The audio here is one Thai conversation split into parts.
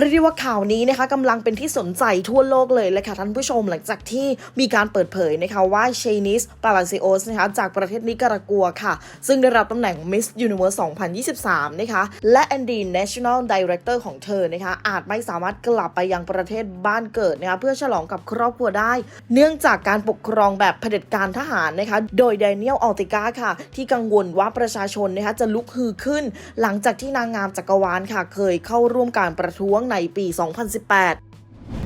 เรียกได้ว่าข่าวนี้นะคะกำลังเป็นที่สนใจทั่วโลกเลยเลยค่ะท่านผู้ชมหลังจากที่มีการเปิดเผยนะคะว่าเชนิสปาลาซิโอสนะคะจากประเทศนิการากัวค่ะ ซึ่งได้รับตำแหน่ง Miss Universe 2023 นะคะและแอนดี National Director ของเธอนะคะอาจไม่สามารถกลับไปยังประเทศบ้านเกิดนะคะเพื่อฉลองกับครอบครัวได้ เนื่องจากการปกครองแบบเผด็จการทหารนะคะโดย Daniel a l t i g a ค่ะ ที่กังวลว่าประชาชนนะคะจะลุกฮือขึ้น หลังจากที่นางงามจักรวาลค่ะ เคยเข้าร่วมการประท้วงในปี 2018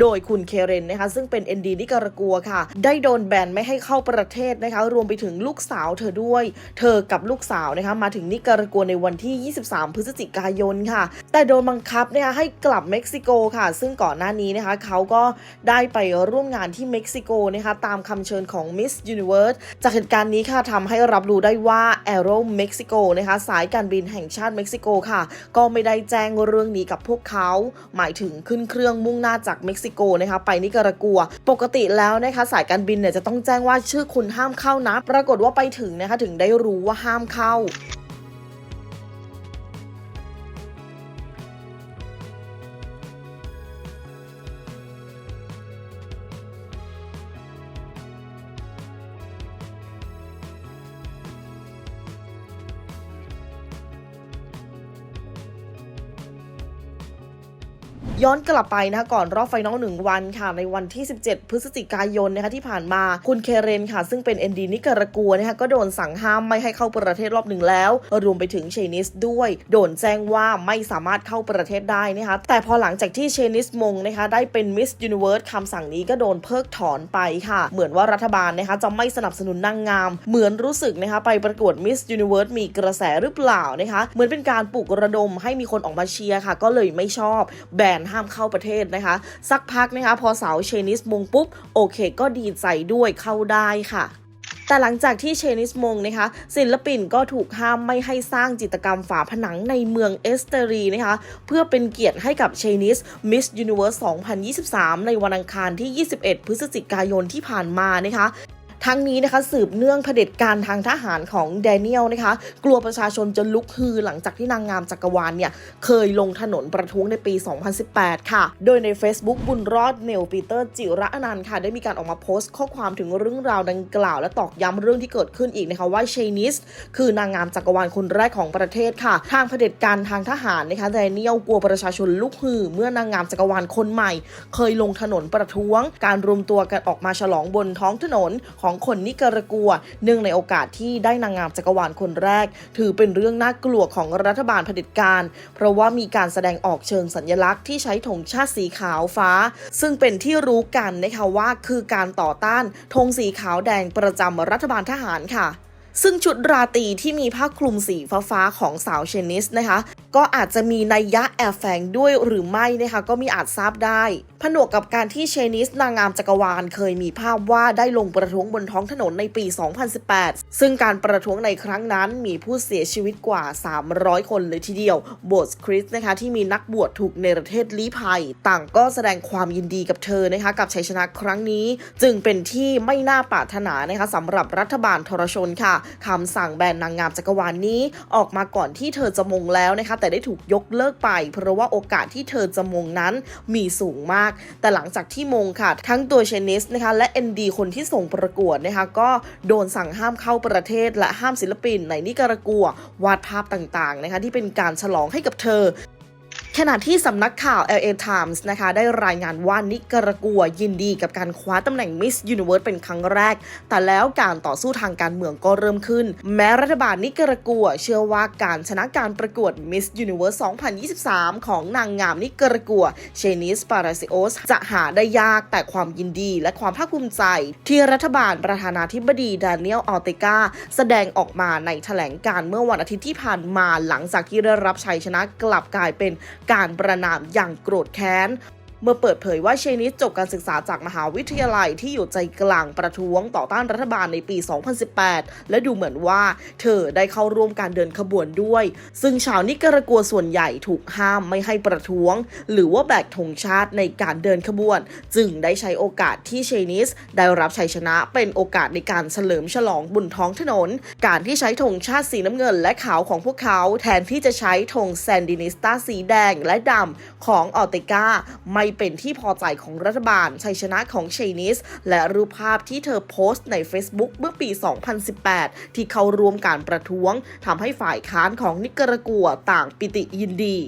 โดยคุณเคเรนนะคะซึ่งเป็น ND นิการากัวค่ะ ได้โดนแบนไม่ให้เข้าประเทศนะคะ รวมไปถึงลูกสาวเธอด้วย เธอกับลูกสาวนะคะมาถึงนิการากัวในวันที่ 23 พฤศจิกายนค่ะ แต่โดนบังคับนะคะให้กลับเม็กซิโกค่ะ ซึ่งก่อนหน้านี้นะคะเขาก็ได้ไปร่วมงานที่เม็กซิโกนะคะตามคำเชิญของ Miss Universe จากเหตุการณ์นี้ค่ะทำให้รับรู้ได้ว่า Aero Mexico นะคะสายการบินแห่งชาติเม็กซิโกค่ะ ก็ไม่ได้แจ้งเรื่องนี้กับพวกเขา หมายถึงขึ้นเครื่องมุ่งหน้าจากเม็กซิโกนะคะไปนิการากัว ปกติแล้วนะคะสายการบินเนี่ยจะต้องแจ้งว่าชื่อคุณห้ามเข้านะ ปรากฏว่าไปถึงนะคะถึงได้รู้ว่าห้ามเข้า ย้อนกลับไปนะคะก่อนรอบไฟนอลหนึ่งวันค่ะในวันที่ 17 พฤศจิกายนนะคะที่ผ่านมาคุณเคเรนค่ะ ซึ่งเป็น ND นิการากัวนะคะก็โดนสั่งห้ามไม่ให้เข้าประเทศรอบหนึ่งแล้ว รวมไปถึงเชนิสด้วย โดนแจ้งว่าไม่สามารถเข้าประเทศได้นะคะแต่พอหลังจากที่เชนิสมงนะคะได้เป็นมิสยูนิเวิร์สคำสั่งนี้ก็โดนเพิกถอนไปค่ะ เหมือนว่ารัฐบาลนะคะจะไม่สนับสนุนนางงาม เหมือนรู้สึกนะคะไปประกวดมิสยูนิเวิร์สมีกระแสหรือเปล่านะคะเหมือนเป็นการปลุกระดมให้มีคนออกมาเชียร์ค่ะ ก็เลยไม่ชอบแบนห้ามเข้าประเทศนะคะ สักพักนะคะพอสาวเชนิสมงปุ๊บ โอเค ก็ดีใจด้วยเข้าได้ค่ะแต่หลังจากที่เชนิสมงนะคะ ศิลปินก็ถูกห้ามไม่ให้สร้างจิตรกรรมฝาผนังในเมืองเอสเตอรีนะคะ เพื่อเป็นเกียรติให้กับเชนิสมิสยูนิเว r ร์ส2023 ในวันอังคารที่ 21 พฤศจิกายนที่ผ่านมานะคะ ทั้งนี้นะคะสืบเนื่องเผด็จการทางทหารของแดเนียลนะคะ กลัวประชาชนจะลุกฮือหลังจากที่นางงามจักรวาลเนี่ย เคยลงถนนประท้วงในปี 2018 ค่ะ โดยใน Facebook บุญรอดเนลปีเตอร์จิระอนันต์ค่ะ ได้มีการออกมาโพสต์ข้อความถึงเรื่องราวดังกล่าว และตอกย้ำเรื่องที่เกิดขึ้นอีกนะคะว่าเชนิสคือนางงามจักรวาลคนแรกของประเทศค่ะ ทางเผด็จการทางทหารนะคะแดเนียลกลัวประชาชนลุกฮือเมื่อนางงามจักรวาลคนใหม่ เคยลงถนนประท้วง การรวมตัวกันออกมาฉลองบนท้องถนนขของคนนิการากัว เนื่องในโอกาสที่ได้นางงามจักรวาลคนแรก ถือเป็นเรื่องน่ากลัวของรัฐบาลเผด็จการ เพราะว่ามีการแสดงออกเชิงสัญลักษณ์ที่ใช้ธงชาติสีขาวฟ้า ซึ่งเป็นที่รู้กันนะคะว่าคือการต่อต้านธงสีขาวแดงประจำรัฐบาลทหารค่ะ ซึ่งชุดราตรีที่มีผ้าคลุมสีฟ้าๆของสาวเชนิสนะคะ ก็อาจจะมีนัยยะแอบแฝงด้วยหรือไม่นะคะก็มีอาจทราบได้ ผนวกกับการที่เชนิสนางงามจักรวาลเคยมีภาพว่าได้ลงประท้วงบนท้องถนนในปี 2018 ซึ่งการประท้วงในครั้งนั้นมีผู้เสียชีวิตกว่า 300 คนเลยทีเดียวโบสคริสต์นะคะที่มีนักบวชถูกในประเทศลี้ภัย ต่างก็แสดงความยินดีกับเธอนะคะกับชัยชนะครั้งนี้ จึงเป็นที่ไม่น่าปรารถนานะคะสำหรับรัฐบาลทรชนค่ะคำสั่งแบนนางงามจักรวาลนี้ ออกมาก่อนที่เธอจะมงแล้วนะคะแต่ได้ถูกยกเลิกไป เพราะว่าโอกาสที่เธอจะมงนั้นมีสูงมาก แต่หลังจากที่มงค่ะ ทั้งตัวเชนิสนะคะและ ND คนที่ส่งประกวดนะคะก็โดนสั่งห้ามเข้าประเทศและห้ามศิลปินในนิการากัววาดภาพต่างๆนะคะที่เป็นการฉลองให้กับเธอ ขณะที่สำนักข่าว LA Times นะคะได้รายงานว่านิการากัวยินดีกับการคว้าตำแหน่ง Miss Universe เป็นครั้งแรก แต่แล้วการต่อสู้ทางการเมืองก็เริ่มขึ้น แม้รัฐบาลนิการากัวเชื่อว่าการชนะการประกวด Miss Universe 2023 ของนางงามนิการากัวเชนิสปาราซิโอสจะหาได้ยากแต่ความยินดีและความภาคภูมิใจ ที่รัฐบาลประธานาธิบดีดานิเอลอัลเตกาแสดงออกมาในแถลงการเมื่อวันอาทิตย์ที่ผ่านมาหลังจากที่ได้รับชัยชนะกลับกลายเป็นการประนามอย่างโกรธแค้น เมื่อเปิดเผยว่าเชนิสจบการศึกษาจากมหาวิทยาลัยที่อยู่ใจกลางประท้วงต่อต้านรัฐบาลในปี 2018 และดูเหมือนว่า เธอได้เข้าร่วมการเดินขบวนด้วย ซึ่งชาวนิการากัวส่วนใหญ่ถูกห้ามไม่ให้ประท้วง หรือว่าแบกธงชาติในการเดินขบวน จึงได้ใช้โอกาสที่เชนิสได้รับชัยชนะเป็นโอกาสในการเฉลิมฉลองบนท้องถนน การที่ใช้ธงชาติสีน้ำเงินและขาวของพวกเขา แทนที่จะใช้ธงแซนดินิสตาสีแดงและดำของออเตกาไม่เป็นที่พอใจของรัฐบาล ชัยชนะของเชนิส และรูปภาพที่เธอโพสต์ใน Facebook เมื่อปี 2018 ที่เข้าร่วมการประท้วงทำให้ฝ่ายค้านของนิการากัวต่างปิติยินดี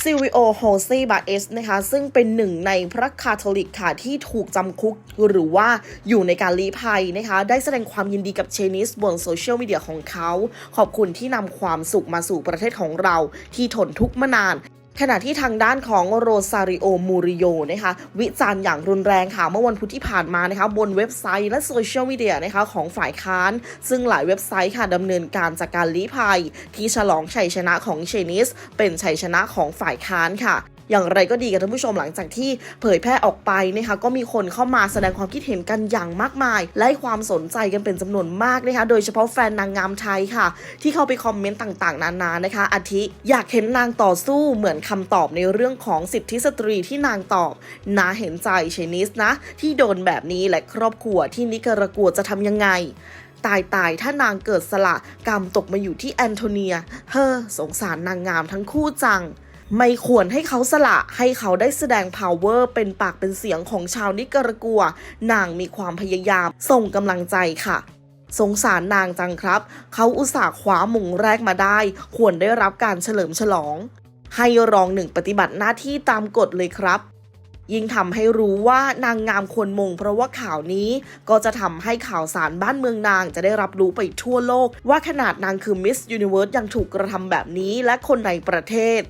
ซิวิโอโฮเซบาเอสนะคะ ซึ่งเป็นหนึ่งในพระคาทอลิกค่ะ ที่ถูกจำคุกหรือว่าอยู่ในการลี้ภัยนะคะ ได้แสดงความยินดีกับเชนิสบนโซเชียลมีเดียของเขา ขอบคุณที่นำความสุขมาสู่ประเทศของเราที่ทนทุกข์มานาน ขณะที่ทางด้านของโรซาริโอมูริโยนะคะวิจารณ์อย่างรุนแรงค่ะเมื่อวันพุธที่ผ่านมานะคะบนเว็บไซต์และโซเชียลมีเดียนะคะของฝ่ายค้าน ซึ่งหลายเว็บไซต์ค่ะดำเนินการจากการลี้ภัย ที่ฉลองชัยชนะของเชนิส เป็นชัยชนะของฝ่ายค้านค่ะ อย่างไรก็ดีกับท่านผู้ชมหลังจากที่เผยแพร่ออกไปนะคะก็มีคนเข้ามาแสดงความคิดเห็นกันอย่างมากมาย และความสนใจกันเป็นจำนวนมากนะคะโดยเฉพาะแฟนนางงามไทยค่ะ ที่เข้าไปคอมเมนต์ต่างๆ นานานะคะอาทิอยากเห็นนางต่อสู้เหมือนคำตอบในเรื่องของสิทธิสตรีที่นางตอบนาเห็นใจเชนิสนะ ที่โดนแบบนี้และครอบครัวที่นิการากัวจะทำยังไงตายตายถ้านางเกิดสละกรรมตกมาอยู่ที่แอนโทเนีย เฮ้อสงสารนางงามทั้งคู่จัง ไม่ควรให้เขาสละให้เขาได้แสดง power เป็นปากเป็นเสียงของชาวนิการากัว นางมีความพยายาม ส่งกำลังใจค่ะ สงสารนางจังครับ เขาอุตส่าห์คว้ามงแรกมาได้ ควรได้รับการเฉลิมฉลอง ให้รองหนึ่งปฏิบัติหน้าที่ตามกฎเลยครับยิ่งทำให้รู้ว่านางงามควรมง เพราะว่าข่าวนี้ก็จะทำให้ข่าวสารบ้านเมืองนางจะได้รับรู้ไปทั่วโลก ว่าขนาดนางคือมิสยูนิเวิร์สยังถูกกระทำแบบนี้และคนในประเทศ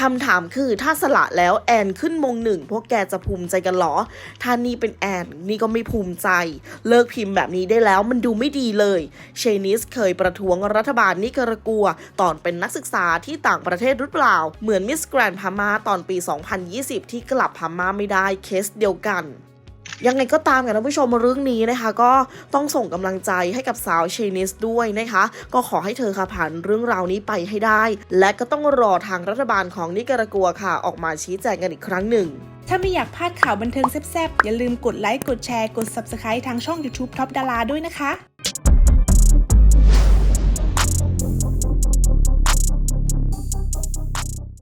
คำถามคือถ้าสละแล้วแอนขึ้นมงหนึ่งพวกแกจะภูมิใจกันเหรอ ถ้านี่เป็นแอนนี่ก็ไม่ภูมิใจ เลิกพิมพ์แบบนี้ได้แล้วมันดูไม่ดีเลย เชนิสเคยประท้วงรัฐบาลนิการากัว ตอนเป็นนักศึกษาที่ต่างประเทศหรือเปล่า เหมือนมิสแกรนพม่าตอนปี 2020 ที่กลับพม่าไม่ได้เคสเดียวกัน ยังไงก็ตามกับท่านผู้ชมเรื่องนี้นะคะ ก็ต้องส่งกำลังใจให้กับสาวเชนิสด้วยนะคะ ก็ขอให้เธอค่ะผ่านเรื่องราวนี้ไปให้ได้ และก็ต้องรอทางรัฐบาลของนิการากัวค่ะ ออกมาชี้แจงกันอีกครั้งหนึ่ง ถ้าไม่อยากพลาดข่าวบันเทิงแซ่บๆ อย่าลืมกดไลค์ กดแชร์ กด Subscribe ทางช่อง YouTube Top ดาราด้วยนะคะ